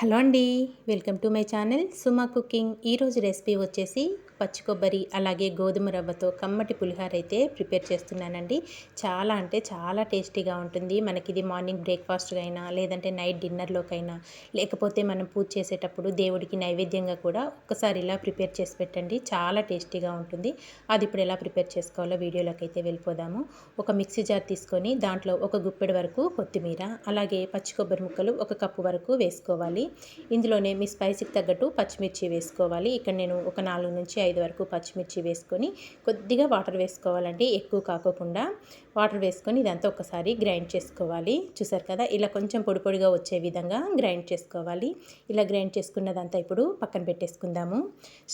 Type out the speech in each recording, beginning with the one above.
Hello అండి welcome to my channel Suma cooking. ఈరోజు recipe వచ్చేసి పచ్చి కొబ్బరి అలాగే గోధుమ రవ్వతో కమ్మటి పులిహార అయితే ప్రిపేర్ చేస్తున్నానండి. చాలా అంటే చాలా టేస్టీగా ఉంటుంది. మనకి ఇది మార్నింగ్ బ్రేక్ఫాస్ట్గా అయినా లేదంటే నైట్ డిన్నర్లోకైనా లేకపోతే మనం పూజ చేసేటప్పుడు దేవుడికి నైవేద్యంగా కూడా ఒక్కసారి ఇలా ప్రిపేర్ చేసి పెట్టండి. చాలా టేస్టీగా ఉంటుంది. అది ఇప్పుడు ఎలా ప్రిపేర్ చేసుకోవాలో వీడియోలోకి అయితే వెళ్ళిపోదాము. ఒక మిక్సీ జార్ తీసుకొని దాంట్లో ఒక గుప్పెడు వరకు కొత్తిమీర అలాగే పచ్చి కొబ్బరి ముక్కలు ఒక కప్పు వరకు వేసుకోవాలి. ఇందులోనే మీ స్పైసీకి తగ్గట్టు పచ్చిమిర్చి వేసుకోవాలి. ఇక్కడ నేను ఒక నాలుగు నుంచి ఐదు వరకు పచ్చిమిర్చి వేసుకొని కొద్దిగా వాటర్ వేసుకోవాలండి. ఎక్కువ కాకోకుండా వాటర్ వేసుకొని ఇదంతా ఒకసారి గ్రైండ్ చేసుకోవాలి. చూసారు కదా ఇలా కొంచెం పొడి పొడిగా వచ్చే విధంగా గ్రైండ్ చేసుకోవాలి. ఇలా గ్రైండ్ చేసుకున్నదంతా ఇప్పుడు పక్కన పెట్టేసుకుందాము.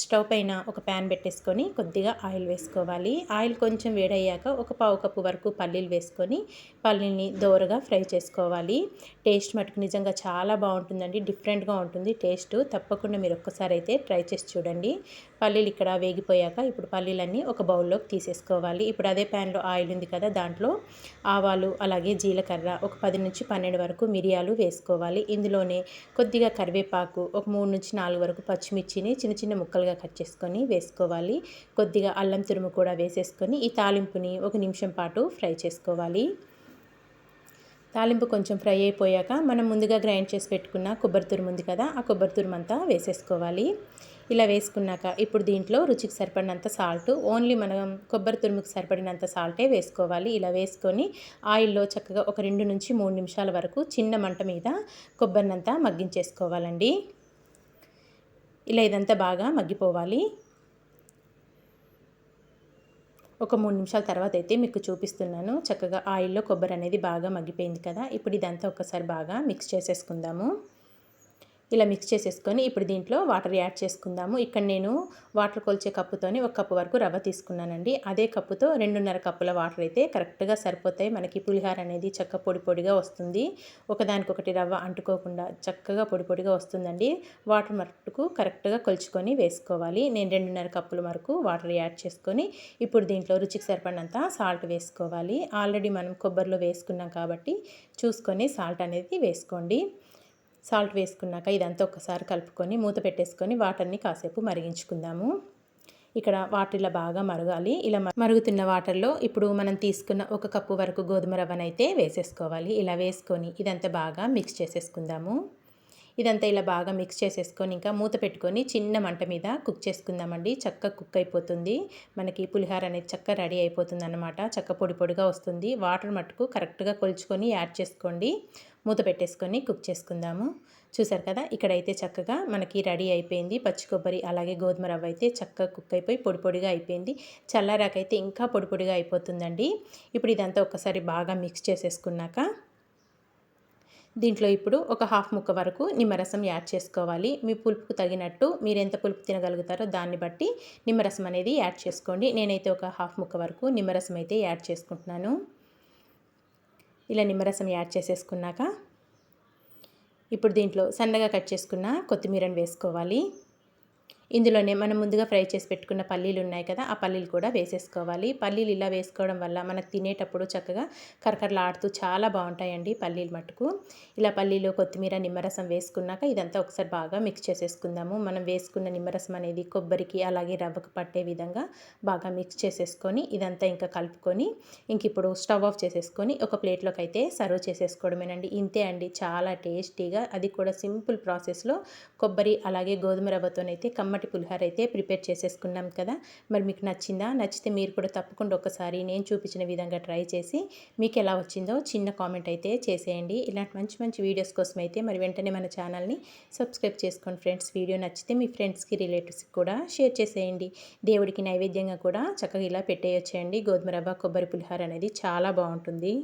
స్టవ్ పైన ఒక ప్యాన్ పెట్టేసుకొని కొద్దిగా ఆయిల్ వేసుకోవాలి. ఆయిల్ కొంచెం వేడయ్యాక ఒక పావు కప్పు వరకు పల్లీలు వేసుకొని పల్లీని దోరగా ఫ్రై చేసుకోవాలి. టేస్ట్ మటుకు నిజంగా చాలా బాగుంటుందండి. డిఫరెంట్గా ఉంటుంది టేస్ట్. తప్పకుండా మీరు ఒక్కసారి అయితే ట్రై చేసి చూడండి. పల్లీలు ఇక్కడ వేగిపోయాక ఇప్పుడు పల్లీలన్నీ ఒక బౌల్లోకి తీసేసుకోవాలి. ఇప్పుడు అదే ప్యాన్లో ఆయిల్ ఉంది కదా దాంట్లో ఆవాలు అలాగే జీలకర్ర ఒక పది నుంచి పన్నెండు వరకు మిరియాలు వేసుకోవాలి. ఇందులోనే కొద్దిగా కరివేపాకు ఒక మూడు నుంచి నాలుగు వరకు పచ్చిమిర్చిని చిన్న చిన్న ముక్కలుగా కట్ చేసుకొని వేసుకోవాలి. కొద్దిగా అల్లం తురుము కూడా వేసేసుకొని ఈ తాలింపుని ఒక నిమిషం పాటు ఫ్రై చేసుకోవాలి. తాలింపు కొంచెం ఫ్రై అయిపోయాక మనం ముందుగా గ్రైండ్ చేసి పెట్టుకున్న కొబ్బరి తురుము ఉంది కదా ఆ కొబ్బరి తురుము అంతా వేసేసుకోవాలి. ఇలా వేసుకున్నాక ఇప్పుడు దీంట్లో రుచికి సరిపడినంత సాల్ట్ ఓన్లీ మనం కొబ్బరి తురుముకి సరిపడినంత సాల్టే వేసుకోవాలి. ఇలా వేసుకొని ఆయిల్లో చక్కగా ఒక రెండు నుంచి మూడు నిమిషాల వరకు చిన్న మంట మీద కొబ్బరినంతా మగ్గించేసుకోవాలండి. ఇలా ఇదంతా బాగా మగ్గిపోవాలి. ఒక మూడు నిమిషాల తర్వాత అయితే మీకు చూపిస్తున్నాను. చక్కగా ఆయిల్లో కొబ్బరి అనేది బాగా మగ్గిపోయింది కదా. ఇప్పుడు ఇదంతా ఒకసారి బాగా మిక్స్ చేసేసుకుందాము. ఇలా మిక్స్ చేసేసుకొని ఇప్పుడు దీంట్లో వాటర్ యాడ్ చేసుకుందాము. ఇక్కడ నేను వాటర్ కొలిచే కప్పుతోని ఒక కప్పు వరకు రవ్వ తీసుకున్నానండి. అదే కప్పుతో రెండున్నర కప్పుల వాటర్ అయితే కరెక్ట్గా సరిపోతాయి. మనకి పులిహార అనేది చక్క పొడి పొడిగా వస్తుంది. ఒకదానికొకటి రవ్వ అంటుకోకుండా చక్కగా పొడి పొడిగా వస్తుందండి. వాటర్ మట్టుకు కరెక్ట్గా కొలుచుకొని వేసుకోవాలి. నేను రెండున్నర కప్పుల వరకు వాటర్ యాడ్ చేసుకొని ఇప్పుడు దీంట్లో రుచికి సరిపడినంత సాల్ట్ వేసుకోవాలి. ఆల్రెడీ మనం కొబ్బరిలో వేసుకున్నాం కాబట్టి చూసుకొని సాల్ట్ అనేది వేసుకోండి. సాల్ట్ వేసుకున్నాక ఇదంతా ఒకసారి కలుపుకొని మూత పెట్టేసుకొని వాటర్ని కాసేపు మరిగించుకుందాము. ఇక్కడ వాటర్ ఇలా బాగా మరగాలి. ఇలా మరుగుతున్న వాటర్లో ఇప్పుడు మనం తీసుకున్న ఒక కప్పు వరకు గోధుమ రవ్వనైతే వేసేసుకోవాలి. ఇలా వేసుకొని ఇదంతా బాగా మిక్స్ చేసేసుకుందాము. ఇదంతా ఇలా బాగా మిక్స్ చేసేసుకొని ఇంకా మూత పెట్టుకొని చిన్న మంట మీద కుక్ చేసుకుందామండి. చక్క కుక్ అయిపోతుంది. మనకి పులిహార అనేది చక్క రెడీ అయిపోతుంది అనమాట చక్క పొడి పొడిగా వస్తుంది. వాటర్ మట్టుకు కరెక్ట్గా కొలుచుకొని యాడ్ చేసుకోండి. మూత పెట్టేసుకొని కుక్ చేసుకుందాము. చూసారు కదా? ఇక్కడైతే చక్కగా మనకి రెడీ అయిపోయింది. పచ్చి కొబ్బరి అలాగే గోధుమ రవ్వ అయితే చక్కగా కుక్ అయిపోయి పొడి పొడిగా అయిపోయింది. చల్లారాకైతే ఇంకా పొడి పొడిగా అయిపోతుందండి. ఇప్పుడు ఇదంతా ఒకసారి బాగా మిక్స్ చేసేసుకున్నాక దీంట్లో ఇప్పుడు ఒక హాఫ్ ముక్క వరకు నిమ్మరసం యాడ్ చేసుకోవాలి. మీ పులుపుకు తగినట్టు మీరు ఎంత పులుపు తినగలుగుతారో దాన్ని బట్టి నిమ్మరసం అనేది యాడ్ చేసుకోండి. నేనైతే ఒక హాఫ్ ముక్క వరకు నిమ్మరసం అయితే యాడ్ చేసుకుంటున్నాను. ఇలా నిమ్మరసం యాడ్ చేసేసుకున్నాక ఇప్పుడు దీంట్లో సన్నగా కట్ చేసుకున్న కొత్తిమీరని వేసుకోవాలి. ఇందులోనే మనం ముందుగా ఫ్రై చేసి పెట్టుకున్న పల్లీలు ఉన్నాయి కదా ఆ పల్లీలు కూడా వేసేసుకోవాలి. పల్లీలు ఇలా వేసుకోవడం వల్ల మనకు తినేటప్పుడు చక్కగా కరకరలాడుతూ చాలా బాగుంటాయండి పల్లీలు మట్టుకు ఇలా పల్లీలు కొత్తిమీర నిమ్మరసం వేసుకున్నాక ఇదంతా ఒకసారి బాగా మిక్స్ చేసేసుకుందాము. మనం వేసుకున్న నిమ్మరసం అనేది కొబ్బరికి అలాగే రవ్వకు పట్టే విధంగా బాగా మిక్స్ చేసేసుకొని ఇదంతా ఇంకా కలుపుకొని ఇంక ఇప్పుడు స్టవ్ ఆఫ్ చేసేసుకొని ఒక ప్లేట్లోకి అయితే సర్వ్ చేసేసుకోవడమేనండి. ఇంతే అండి చాలా టేస్టీగా అది కూడా సింపుల్ ప్రాసెస్లో కొబ్బరి అలాగే గోధుమ రవ్వతోనైతే కమ్మ కమ్మటి పులిహోర అయితే ప్రిపేర్ చేసేసుకున్నాం కదా. మరి మీకు నచ్చిందా? నచ్చితే మీరు కూడా తప్పకుండా ఒకసారి నేను చూపించిన విధంగా ట్రై చేసి మీకు ఎలా వచ్చిందో చిన్న కామెంట్ అయితే చేసేయండి. ఇలాంటి మంచి మంచి వీడియోస్ కోసం అయితే మరి వెంటనే మన ఛానల్ని సబ్స్క్రైబ్ చేసుకోండి ఫ్రెండ్స్. వీడియో నచ్చితే మీ ఫ్రెండ్స్కి రిలేటివ్స్కి కూడా షేర్ చేసేయండి. దేవుడికి నైవేద్యంగా కూడా చక్కగా ఇలా పెట్టేయొచ్చేయండి గోధుమ రవ్వ కొబ్బరి పులిహోర అనేది చాలా బాగుంటుంది.